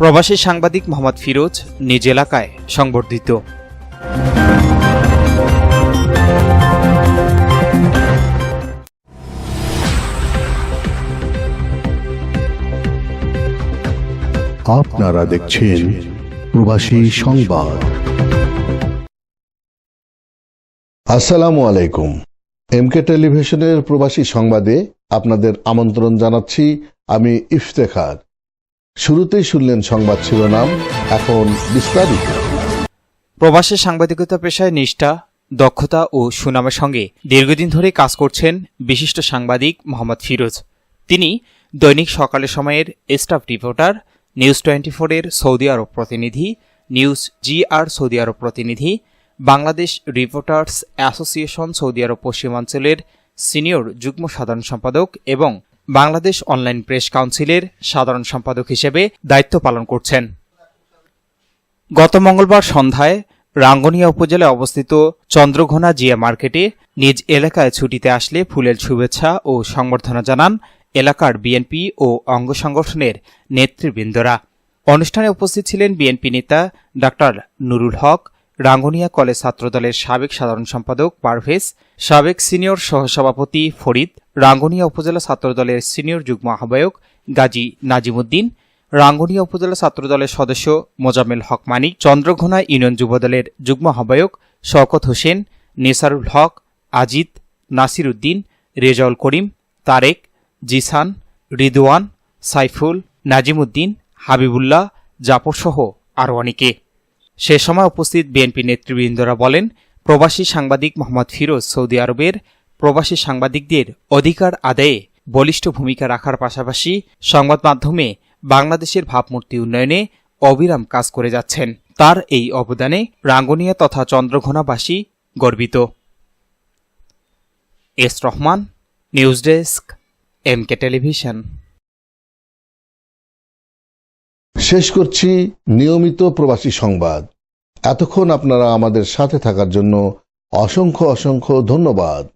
প্রবাসী সাংবাদিক মোহাম্মদ ফিরোজ নিজ এলাকায় সংবর্ধিত। আপনারা দেখছেন প্রবাসী সংবাদ। আসসালামু আলাইকুম। এমকে টেলিভিশনের প্রবাসী সংবাদে আপনাদের আমন্ত্রণ জানাচ্ছি আমি ইফতেখার। শুরুতেই শুনলেন সংবাদ শিরোনাম, এখন বিস্তারিত। প্রবাসী সাংবাদিকতা পেশায় নিষ্ঠা, দক্ষতা ও সুনামের সঙ্গে দীর্ঘদিন ধরে কাজ করছেন বিশিষ্ট সাংবাদিক মোহাম্মদ ফিরোজ। তিনি দৈনিক সকালের সময়ের স্টাফ রিপোর্টার, নিউজ টোয়েন্টি ফোরের সৌদি আরব প্রতিনিধি, নিউজ জি আর সৌদি আরব প্রতিনিধি, বাংলাদেশ রিপোর্টার্স অ্যাসোসিয়েশন সৌদি আরব পশ্চিমাঞ্চলের সিনিয়র যুগ্ম সাধারণ সম্পাদক এবং বাংলাদেশ অনলাইন প্রেস কাউন্সিলের সাধারণ সম্পাদক হিসেবে দায়িত্ব পালন করছেন। গত মঙ্গলবার সন্ধ্যায় রাঙ্গনিয়া উপজেলায় অবস্থিত চন্দ্রঘোনা জিয়া মার্কেটে নিজ এলাকায় ছুটিতে আসলে ফুলের শুভেচ্ছা ও সংবর্ধনা জানান এলাকার বিএনপি ও অঙ্গ সংগঠনের নেতৃবৃন্দরা। অনুষ্ঠানে উপস্থিত ছিলেন বিএনপি নেতা ডাক্তার নুরুল হক, রাঙ্গনিয়া কলেজ ছাত্রদলের সাবেক সাধারণ সম্পাদক পারভেজ, সাবেক সিনিয়র সহসভাপতি ফরিদ রাঙ্গনিয়া উপজেলা ছাত্রদলের সিনিয়র যুগ্ম আহ্বায়ক গাজী নাজিমুদ্দিন, রাঙ্গুনিয়া উপজেলা ছাত্রদলের সদস্য মোজাম্মেল হক মানিক, চন্দ্রঘোনা ইউনিয়ন যুবদলের যুগ্ম আহ্বায়ক শওকত হোসেন, নেসারুল হক আজিদ নাসির উদ্দিন রেজাউল করিম, তারেক, জিসান, রিদওয়ান, সাইফুল, নাজিমুদ্দিন, হাবিবুল্লাহ জাফরসহ আরও অনেকে। সে সময় উপস্থিত বিএনপি নেতৃবৃন্দরা বলেন, প্রবাসী সাংবাদিক মোহাম্মদ ফিরোজ সৌদি আরবের প্রবাসী সাংবাদিকদের অধিকার আদায়ে বলিষ্ঠ ভূমিকা রাখার পাশাপাশি সংবাদ মাধ্যমে বাংলাদেশের ভাবমূর্তি উন্নয়নে অবিরাম কাজ করে যাচ্ছেন। তার এই অবদানে রাঙ্গনিয়া তথা চন্দ্রঘোনাবাসী গর্বিত। S Rahman, news desk M K television. শেষ করছি নিয়মিত প্রবাসী সংবাদ। এতক্ষণ আপনারা আমাদের সাথে থাকার জন্য অসংখ্য অসংখ্য ধন্যবাদ।